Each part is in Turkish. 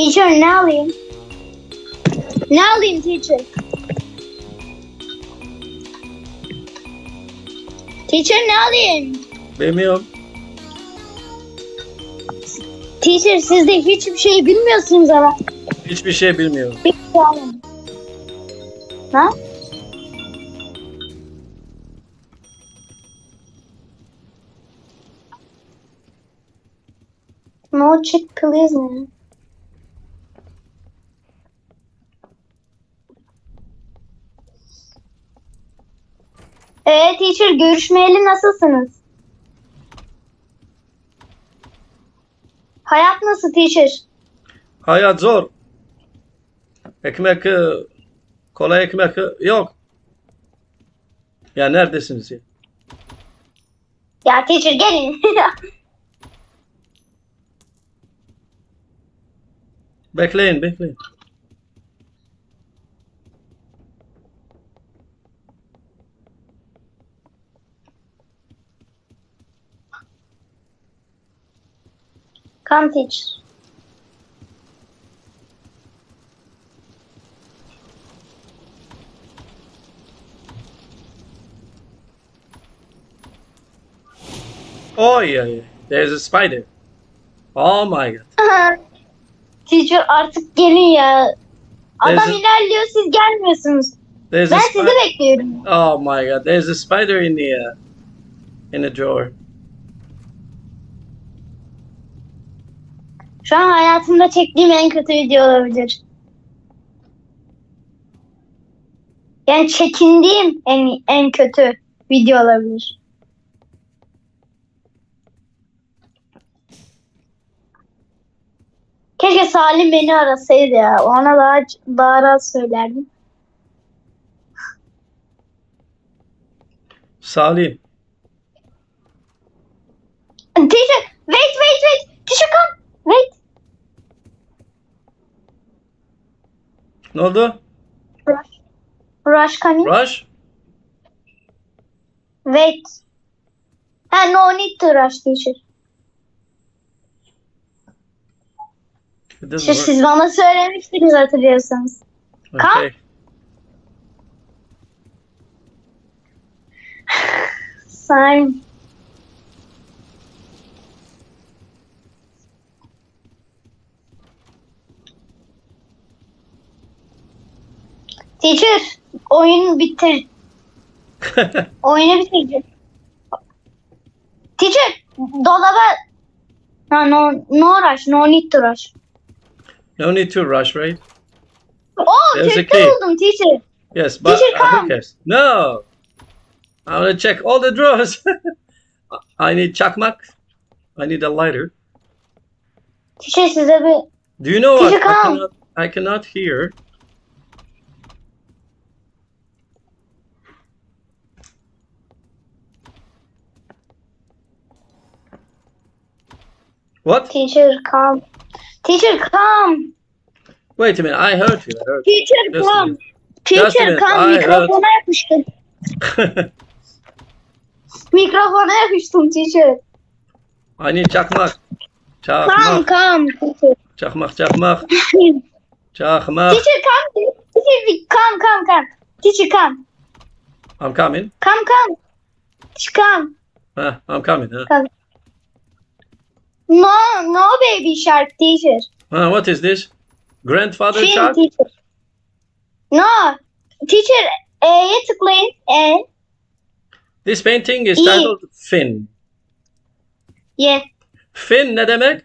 Teacher ne alayım? Ne alayım teacher? Teacher ne alayım? Bilmiyorum. Teacher siz de hiçbir şey bilmiyorsunuz ama. Hiçbir şey bilmiyorum. Alayım. Ha? No chick please ne? Ee teacher görüşmeyeli nasılsınız? Hayat nasıl teacher? Hayat zor. Ekmek, e, kolay ekmek e, yok. Ya neredesiniz ya? Ya teacher gelin. Bekleyin, bekleyin. Come teacher. Oh yeah, yeah. There's a spider. Oh my god. teacher artık gelin ya. Adam There's a- ilerliyor siz gelmiyorsunuz. There's Ben sizi bekliyorum. Oh my god. There's a spider in the uh, in the drawer. Şu an hayatımda çektiğim en kötü video olabilir. Yani çekindiğim en en kötü video olabilir. Keşke Salim beni arasaydı ya. Ona daha daha rahat söylerdim. Salim. Teacher, wait, wait, wait. Teacher, come. Wait. Ne oldu? Rush. Rush coming. Rush? Wait. Ha, no need to rush, teacher. Şu siz bana söylemiştiniz hatırlıyorsanız. Okay. Salim. Teacher, oyun bitir. Oyunu bitirdi. Teacher, dolaba... No, no, no rush, no need to rush. no need to rush, right? Oh, There's a Türk'te key. buldum teacher. Yes, but Teacher, uh, who come. cares? No. I want to check all the drawers. I need chakmak. I need a lighter. Teacher size bir... Do you know what? Teacher, I come. cannot, I cannot hear. What? Teacher, come. Teacher, come. Wait a minute. I heard you. I heard Teacher, Just a come. minute. Just a Teacher, minute, come. I Mikrofona yapıştım. Mikrofona yapıştım teacher. I need chakmak. Come. Teacher, Chakmak, chakmak. Chakmak. teacher come. Teacher, come, come, come. Teacher, come. I'm coming. Come, come. Teacher, come. Huh, I'm coming. Huh? Come. No, no baby shark, teacher. Huh, what is this? Grandfather Fin, shark? teacher. No. Teacher, E'ye tıklayın. E. This painting is İyi. titled Finn. Yes. Fin ne demek?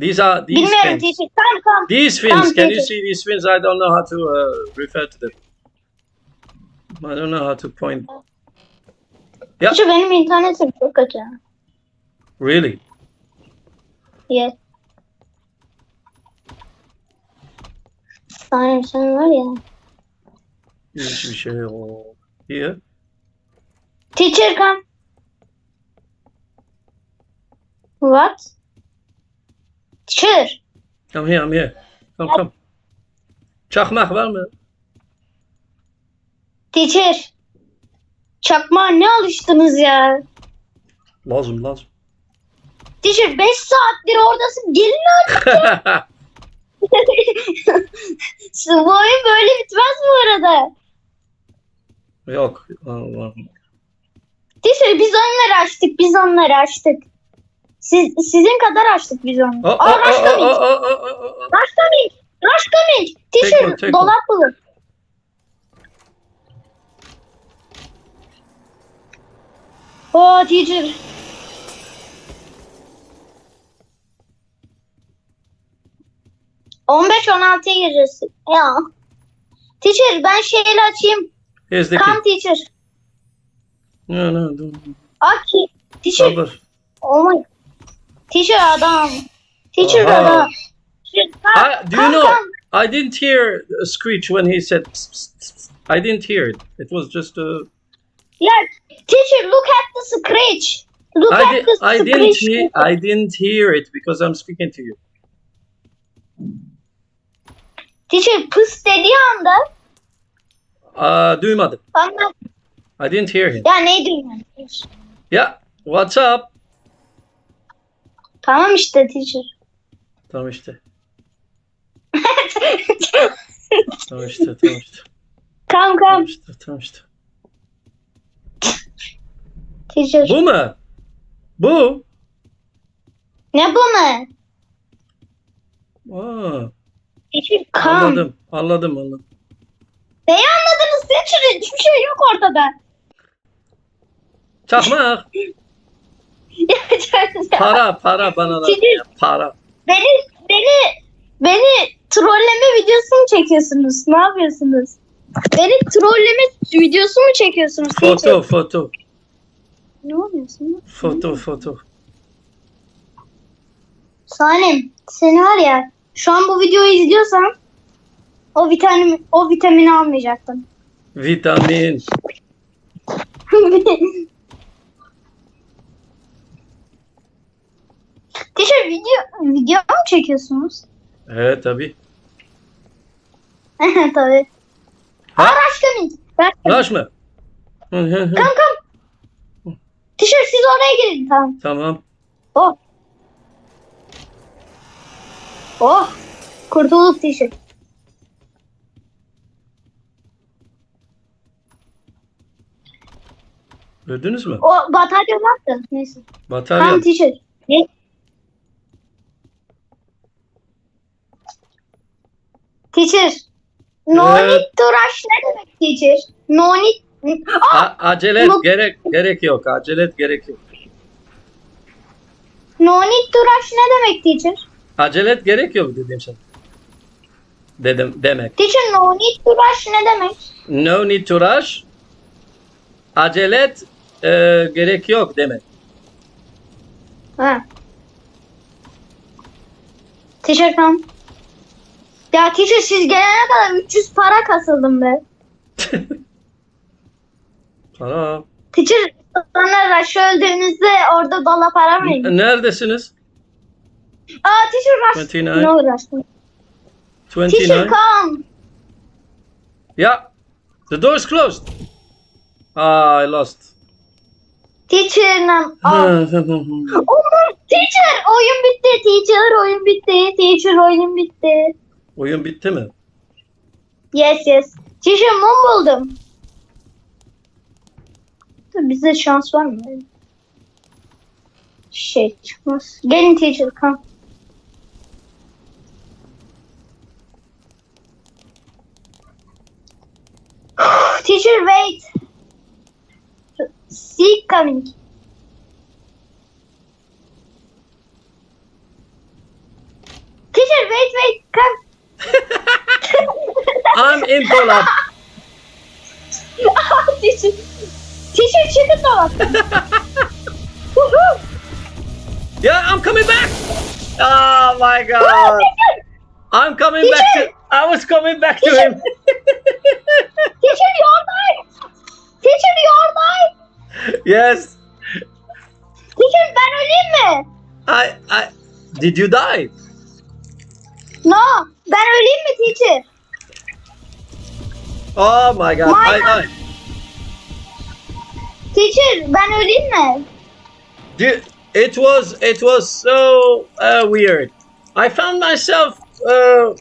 These are these Bilmiyorum fins. teacher. Come, come. These fins. Tamam, Can you teacher. see these fins? I don't know how to uh, refer to them. I don't know how to point. Yeah. Teacher benim internetim çok kötü. Really? Yes. Sanem sen var ya. Hiçbir şey yok. Here. Teacher come. What? Teacher. Come here. I'm here. Come come. Çakmak var mı? Teacher. Çakmağa ne alıştınız ya? Lazım lazım. Teacher 5 saattir oradasın. Gelin artık. Bu oyun böyle bitmez bu arada. Yok. Allah. Teacher biz onları açtık. Biz onları açtık. Siz, sizin kadar açtık biz onu. Oh, Aa, rush oh, coming. oh, oh, oh, oh, oh. Rush coming. Rush coming. Take dolap bulun. Oh teacher. On beş on altıya gireceğiz. Ya. Teacher ben şeyle açayım. Here's Come teacher. No, no, don't. Aki. Teacher. Sabır. Oh my. Teacher adam. Teacher Aha. adam. I, do you know? come. I didn't hear a screech when he said. "Psst, psst, psst, psst." I didn't hear it. It was just a. Yeah, teacher, look at the scratch. Look I, at the I scratch. didn't hear. I didn't hear it because I'm speaking to you. Teacher pıs dediği anda Aa, duymadım. bana I didn't hear him. ya ne diyeyim? Yeah. What's up? Tamam işte teacher. Tamam işte. Tamam işte. Tamam işte. Kam Tamam kam işte. Tamam işte. teacher. Bu mu? Bu. Ne bu mu? Aa, Teacher kam. anladım. Anladım anladım. Neyi anladınız teacher? Hiçbir şey yok ortada. Çakmak. Para para bana da. Para. beni beni beni trolleme videosu mu çekiyorsunuz? Ne yapıyorsunuz? Beni trolleme videosu mu çekiyorsunuz? Foto teacher? foto. Ne oluyorsun? Foto foto. Salim, seni var ya şu an bu videoyu izliyorsan o vitamin o vitamini almayacaktın. Vitamin. Teacher video video mu çekiyorsunuz? Evet tabi. Tabii. Ha? Aa Rush coming. Rush mı? Come. Teacher siz oraya girin tamam. tamam. Oh. Oh. Kurtulduk teacher. Gördünüz mü? O batarya vardı. Neyse. Batarya. Tamam teacher. Ne? Teacher. No Evet. need to rush ne demek teacher? No need. Aa, acele et Yok. gerek gerek yok. Acele et gerek yok. no need to rush ne demek teacher? Acele et gerek yok dedim sana. Dedim demek. Teacher no need to rush ne demek? No need to rush. Acele et e, gerek yok demek. Ha. Teacher tamam. Ya teacher siz gelene kadar 300 para kasıldım be. Tamam. Teacher sonra rush öldüğünüzde orada dola para mı? Neredesiniz? Aa teacher rush. 29. No rush. Teacher 29. come. Yeah. The door is closed. Ah, I lost. Teacher nam. Aa. Oğlum, teacher oyun bitti. Teacher oyun bitti. Teacher oyun bitti. Oyun bitti mi? Yes yes. Teacher mum buldum. Dur, Bizde şans var mı? Şey çıkmaz. Gelin teacher come. Teacher wait. See coming. Teacher wait wait come. I'm in dolap. Oh, teacher. Teacher çıkın dolaptan. Woohoo. Yeah, I'm coming back. Oh my god. I'm coming back to I was coming back to him. Yes. Teacher ben öleyim mi? I I did you die? No. Ben öleyim mi teacher? Oh my god. My I God. died. Teacher ben öleyim mi? Dude, it was it was so uh, weird. I found myself uh,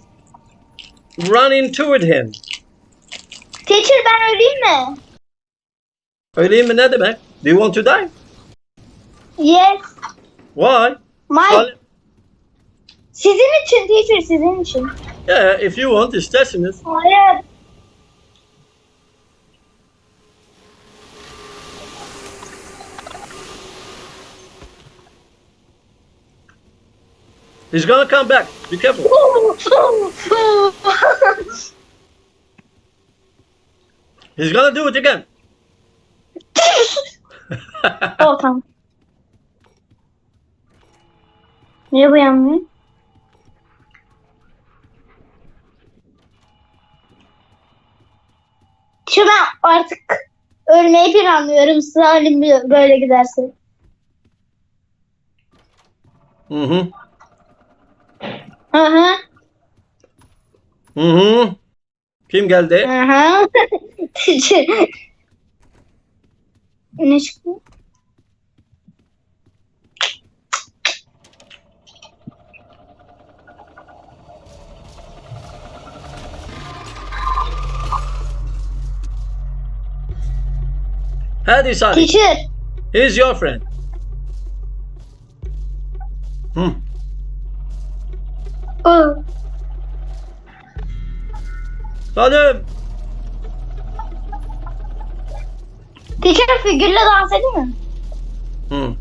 running toward him. Teacher ben öleyim mi? Öyleyim mi ne demek? Do you want to die? Yes. Why? My. Salim- Sizin için teacher sizin için. Yeah, if you want, isterseniz. Hayır. He's gonna come back. Be careful. He's gonna do it again. Tamam. Niye bu yanmıyor? Şu ben artık ölmeyi planlıyorum. Salim böyle giderse. Hı hı. Hı hı. Hı hı. Kim geldi? Hı hı. ne çıktı? Hadi Salim. Teacher. He's your friend. Hı. Oh. Salim. Teacher figürle dans edeyim mi? Hı.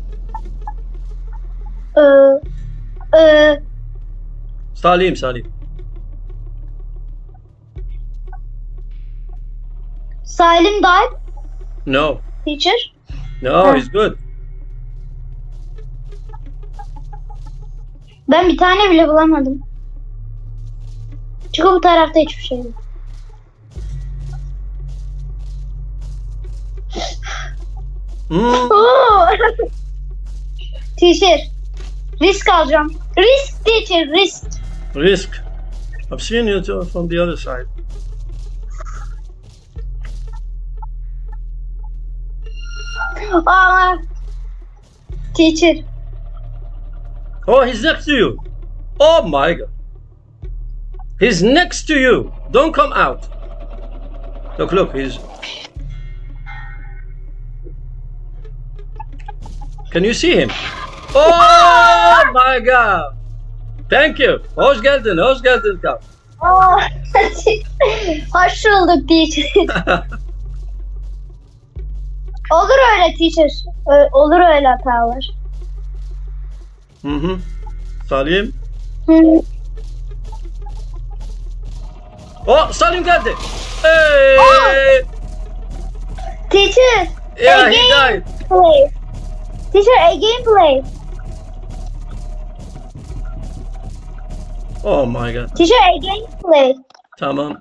Ee, e, Salim, Salim. Salim died. No. Teacher. No, he's good. Ben bir tane bile bulamadım. Çünkü bu tarafta hiçbir şey yok. Oo! teacher. Risk alacağım. Risk teacher risk. Risk. I've seen you from the other side. Aa. Teacher. Oh, he's next to you. Oh my god. He's next to you. Don't come out. Look, look, he's. Can you see him? Oh my god. Thank you. Hoş geldin, hoş geldin kal. Aa. Hoş bulduk teacher. Olur öyle teacher. Ö- Olur öyle hatalar. Hı hı. Salim. Hı. Oh, Salim geldi. Hey! Teacher. Yeah, he again died. play. Teacher again play. Oh my god. Teacher again play. Tamam.